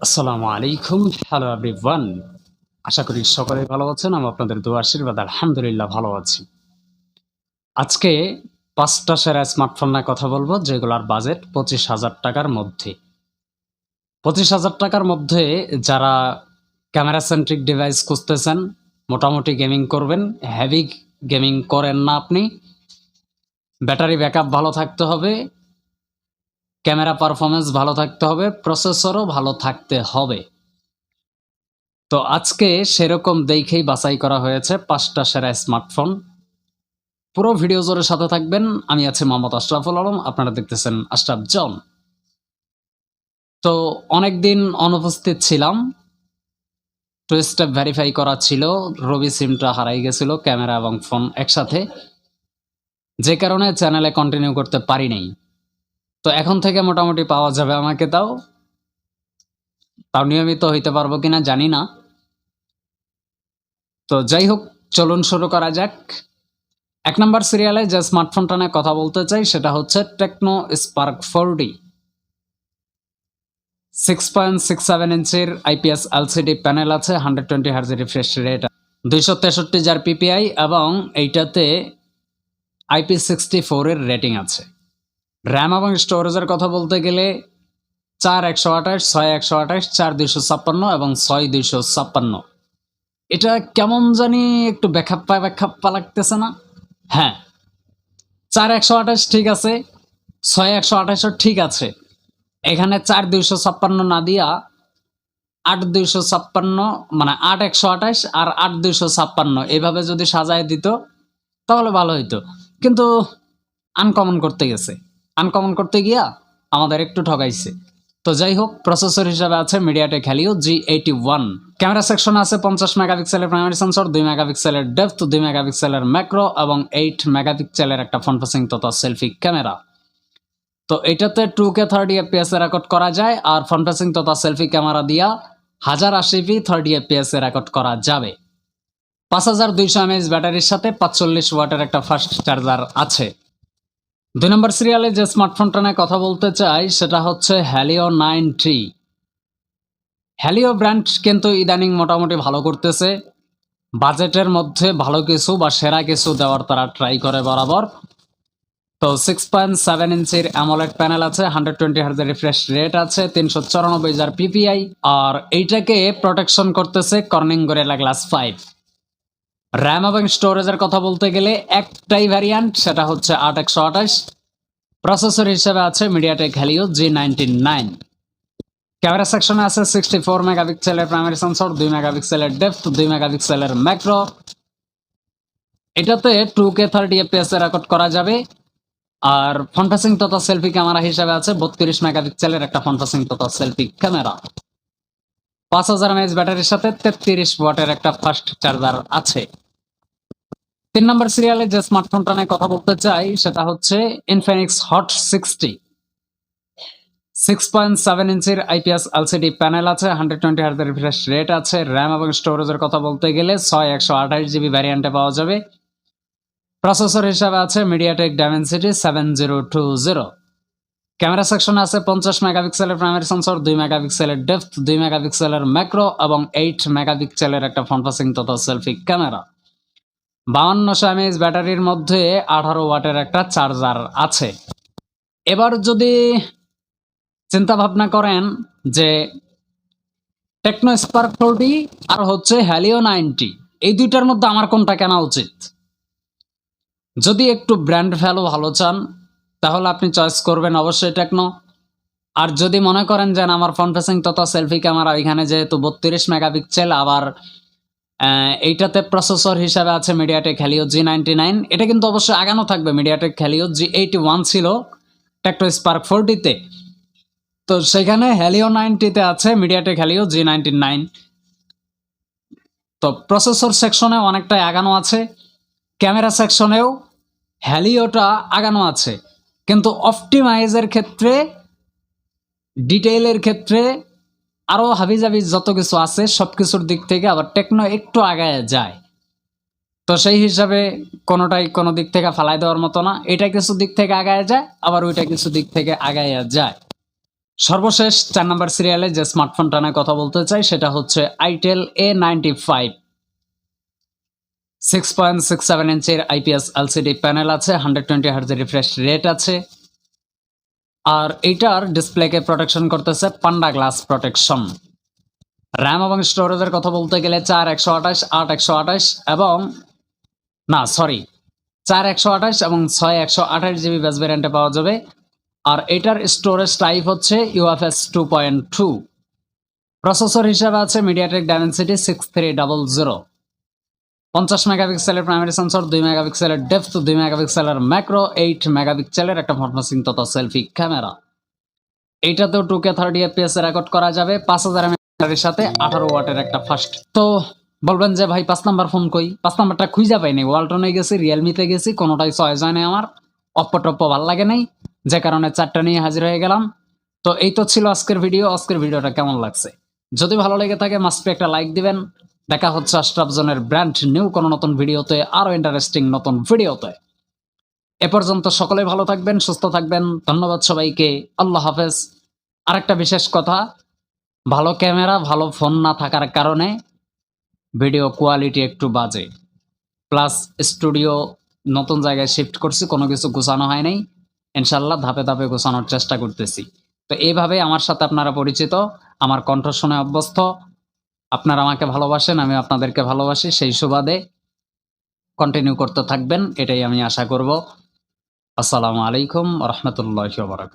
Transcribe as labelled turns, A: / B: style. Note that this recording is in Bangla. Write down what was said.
A: আসসালামু আলাইকুম। হ্যালো এভরিওয়ান আশা করি সকলে ভালো আছেন। আমি আপনাদের দোয়া আশীর্বাদ। আলহামদুলিল্লাহ, ভালো আছি। আজকে পাঁচটা সেরা স্মার্টফোন নিয়ে কথা বলব যেগুলোর বাজেট পঁচিশ হাজার টাকার মধ্যে। পঁচিশ হাজার টাকার মধ্যে যারা ক্যামেরা সেন্ট্রিক ডিভাইস খুঁজতেছেন, মোটামুটি গেমিং করবেন। হেভি গেমিং করেন না আপনি। ব্যাটারি ব্যাকআপ ভালো থাকতে হবে। ক্যামেরা পারফরমেন্স ভালো থাকতে হবে, প্রসেসরও ভালো থাকতে হবে। তো আজকে সেরকম দেখেই বাছাই করা হয়েছে পাঁচটা সেরা স্মার্টফোন। পুরো ভিডিও জোরের সাথে থাকবেন। আমি আছি মোহাম্মদ আশরাফুল আলম, আপনারা দেখতেছেন আশরাফ জন। তো অনেকদিন অনুপস্থিত ছিলাম। টু স্টেপ ভেরিফাই করা ছিল, রবি সিমটা হারাই গেছিল, ক্যামেরা এবং ফোন একসাথে। যে কারণে চ্যানেলে কন্টিনিউ করতে পারি নাই। তো এখন থেকে মোটামুটি পাওয়া যাবে আমাকে তাও। তাও নিয়মিত হইতে পারব কিনা জানি না। তো যাই হোক, চলুন শুরু করা যাক। এক নম্বর সিরিয়ালে যে স্মার্টফোনটা নিয়ে কথা বলতে চাই, সেটা হচ্ছে Tecno Spark four D six point six seven ইঞ্চির আইপিএস এলসিডি প্যানেল আছে hundred twenty hertz refresh rate দুইশো তেষট্টি যার পিপিআই এবং এইটাতে আইপি সিক্সটি ফোরের রেটিং আছে। র্যাম এবং স্টোরেজের কথা বলতে গেলে চার একশো আঠাশ, ছয় একশো আঠাশ, চার দুইশো ছাপ্পান্ন এবং ছয় দুইশো ছাপ্পান্ন। এটা কেমন জানি একটু ব্যাখ্যাপ্পা ব্যাখ্যাপ্পা লাগতেছে না। হ্যাঁ চার একশো আঠাশ ঠিক আছে, ছয় একশো আঠাশও ঠিক আছে। এখানে চার দুইশো ছাপ্পান্ন না দিয়া আট দুইশো ছাপ্পান্ন মানে আট একশো আঠাশ আর আট দুইশো ছাপ্পান্ন এভাবে যদি সাজায় দিত তাহলে ভালো হইতো। কিন্তু আনকমন করতে গেছে। আনকমন করতে গিয়া আমাদের একটু ঠকাইছে তো যাই হোক প্রসেসর হিসাবে আছে MediaTek Helio G eighty one camera section আছে পঞ্চাশ মেগাপিক্সেলের প্রাইমারি সেন্সর দুই মেগাপিক্সেলের ডেপথ দুই মেগাপিক্সেলের ম্যাক্রো এবং এইট মেগাপিক্সেলের একটা ফ্রন্ট ফেসিং তথা সেলফি ক্যামেরা তো এটাতে টু কে থার্টি এফপিএস এ রেকর্ড করা যায় আর ফ্রন্ট ফেসিং তথা সেলফি ক্যামেরা দিয়া হাজার আশি পি থার্টি এফপিএস এ রেকর্ড করা যাবে। পাঁচ হাজার দুইশো এমএএইচ ব্যাটারির সাথে পাঁচচল্লিশ ওয়াটের একটা ফাস্ট চার্জার আছে। দুই নম্বর সিরিয়ালে যে স্মার্টফোনটা নিয়ে কথা বলতে চাই, সেটা হচ্ছে Helio nine three Helio brand কিন্তু ইদানিং মোটামুটি ভালো করতেছে। বাজেটের মধ্যে ভালো কিছু বা সেরা কিছু দেওয়ার তারা ট্রাই করে বরাবর। তো সিক্স পয়েন্ট সেভেন ইঞ্চির অ্যামোলেড প্যানেল আছে হান্ড্রেড টোয়েন্টি হার্জের রিফ্রেশ রেট আছে, তিনশো চৌরানব্বই হাজার পিপিআই আর এইটাকে প্রোটেকশন করতেছে Corning Gorilla Glass five RAM এবং স্টোরেজের কথা বলতে গেলে একটাই ভ্যারিয়ান্ট সেটা হচ্ছে আট একশো আঠাশ। প্রসেসর হিসেবে আছে MediaTek Helio G ninety nine camera সেকশনে আছে সিক্সটি ফোর মেগাপিক্সেলের প্রাইমারি সেন্সর দুই মেগাপিক্সেলের ডেপথ দুই মেগাপিক্সেলের ম্যাক্রো এটাতে টু কে থার্টি এফপিএস এ রেকর্ড করা যাবে। আর ফন্টাসিং তথা সেলফি ক্যামেরা হিসেবে আছে বত্রিশ মেগাপিক্সেলের একটা ফন্টাসিং তথা সেলফি ক্যামেরা পাঁচ হাজার এমএএইচ ব্যাটারির সাথে তেত্রিশ ওয়াটের একটা ফাস্ট চার্জার আছে। তিন নম্বর সিরিয়ালে যে স্মার্টফোনটা নিয়ে কথা বলতে চাই, সেটা হচ্ছে Infinix Hot sixty six point seven ইঞ্চির আইপিএস এলসিডি প্যানেল আছে হান্ড্রেড টোয়েন্টি হার্জের রিফ্রেশ রেট আছে র্যাম এবং স্টোরেজের কথা বলতে গেলে ছয় একশো আঠাশ জিবি ভ্যারিয়েন্টে পাওয়া যাবে। প্রসেসর হিসাবে আছে MediaTek Dimensity seven zero two zero camera সেকশনে আছে পঞ্চাশ মেগাপিক্সেলের প্রাইমারি সেন্সর দুই মেগাপিক্সেলের ডেপথ দুই মেগাপিক্সেলের ম্যাক্রো এবং এইট মেগাপিক্সেলের একটা ফ্রন্ট ফেসিং তথা সেলফি ক্যামেরা বাউন্নশো এমএএইচ ব্যাটারির মধ্যে আঠারো ওয়াটের একটা চার্জার আছে। এবার যদি চিন্তা ভাবনা করেন যে টেকনো স্পার্ক ফোরটি আর হচ্ছে হ্যালিও নাইনটি, এই দুইটার মধ্যে আমার কোনটা কেনা উচিত? যদি একটু ব্র্যান্ড ভ্যালু ভালো চান, তাহলে আপনি চয়েস করবেন অবশ্যই টেকনো। আর যদি মনে করেন যে আমার ফ্রন্ট ফেসিং তথা সেলফি ক্যামেরা এখানে যেহেতু বত্রিশ মেগাপিক্সেল, আবার এইটাতে প্রসেসর হিসাবে আছে MediaTek Helio G ninety nine এটা কিন্তু অবশ্যই আগানো থাকবে MediaTek Helio G eighty one ছিল টেকনো স্পার্ক ফোরটিতে তো। সেখানে হ্যালিও নাইনটিতে আছে MediaTek Helio G ninety nine তো প্রসেসর সেকশনে অনেকটাই আগানো আছে ক্যামেরা সেকশনেও হ্যালিওটা আগানো আছে। কিন্তু অপটিমাইজের ক্ষেত্রে ডিটেইলের ক্ষেত্রে আরও হাবিজাবি যত কিছু আছে সব কিছুর দিক থেকে আবার টেকনো একটু আগায় যায়। তো সেই হিসাবে কোনোটাই কোনো দিক থেকে ফালাই দেওয়ার মতো না। এটা কিছু দিক থেকে আগায় যায়, আবার ওইটা কিছু দিক থেকে আগায় যায়। সর্বশেষ চার নম্বর সিরিয়ালে যে স্মার্টফোনটা নিয়ে কথা বলতে চাই, সেটা হচ্ছে itel A ninety five six point six seven ইঞ্চের IPS LCD panel আছে হান্ড্রেড টোয়েন্টি হার্জের রিফ্রেশ রেট আছে। আর এটার ডিসপ্লেকে প্রোটেকশন করতেছে পান্ডা গ্লাস প্রোটেকশন র্যাম এবং স্টোরেজের কথা বলতে গেলে চার একশো আঠাশ, আট একশো আঠাশ এবং না সরি চার একশো আঠাশ এবং ছয় একশো আঠাশ জিবি বেস ভ্যারিয়েন্টে পাওয়া যাবে। আর এটার স্টোরেজ টাইপ হচ্ছে UFS two point two processor হিসাবে আছে MediaTek Dimensity six three double zero পঞ্চাশ মেগাপিক্সেলের প্রাইমারি সেন্সর দুই মেগাপিক্সেলের ডেপথ দুই মেগাপিক্সেলের ম্যাক্রো এইট মেগাপিক্সেলের একটা ফটোসিং তথা selfie camera এইটাতেও two K thirty FPS record করা যাবে, পাঁচ হাজার এর সাথে আঠারো ওয়াটের একটা ফাস্ট তো বলবেন যে ভাই, পাঁচ নাম্বার ফোন কই? পাঁচ নাম্বারটা খুঁজে পাইনি ওয়ালটনে গেছি রিয়েলমিতে গেছি, কোনোটাই চয়েস হয় আমার। অপ্পো টপ্পো ভালো লাগে নাই, যে কারণে চারটা নিয়ে হাজির হয়ে গেলাম। তো এই তো ছিল আজকের ভিডিও আজকের ভিডিওটা কেমন লাগছে? যদি ভালো লেগে থাকে মাস্টে একটা লাইক দিবেন। দেখা হচ্ছে আশরাফ জনের ব্র্যান্ড নিউ কোনো নতুন ভিডিওতে আরও ইন্টারেস্টিং নতুন ভিডিওতে। এ পর্যন্ত সকলে ভালো থাকবেন, সুস্থ থাকবেন, ধন্যবাদ সবাইকে, আল্লাহ হাফেজ। আরেকটা বিশেষ কথা, ভালো ক্যামেরা, ভালো ফোন না থাকার কারণে ভিডিও কোয়ালিটি একটু বাজে। প্লাস স্টুডিও নতুন জায়গায় শিফট করছি, কোনো কিছু গোছানো হয় নাই। ইনশাল্লাহ ধাপে ধাপে গোছানোর চেষ্টা করতেছি। তো এইভাবে আমার সাথে আপনারা পরিচিত, আমার কণ্ঠ শুনে অভ্যস্ত আপনারা আমাকে ভালোবাসেন, আমি আপনাদেরকে ভালোবাসি, সেই সুবাদে কন্টিনিউ করতে থাকবেন, এটাই আমি আশা করব। আসসালামু আলাইকুম রহমতুল্লাহ বারাক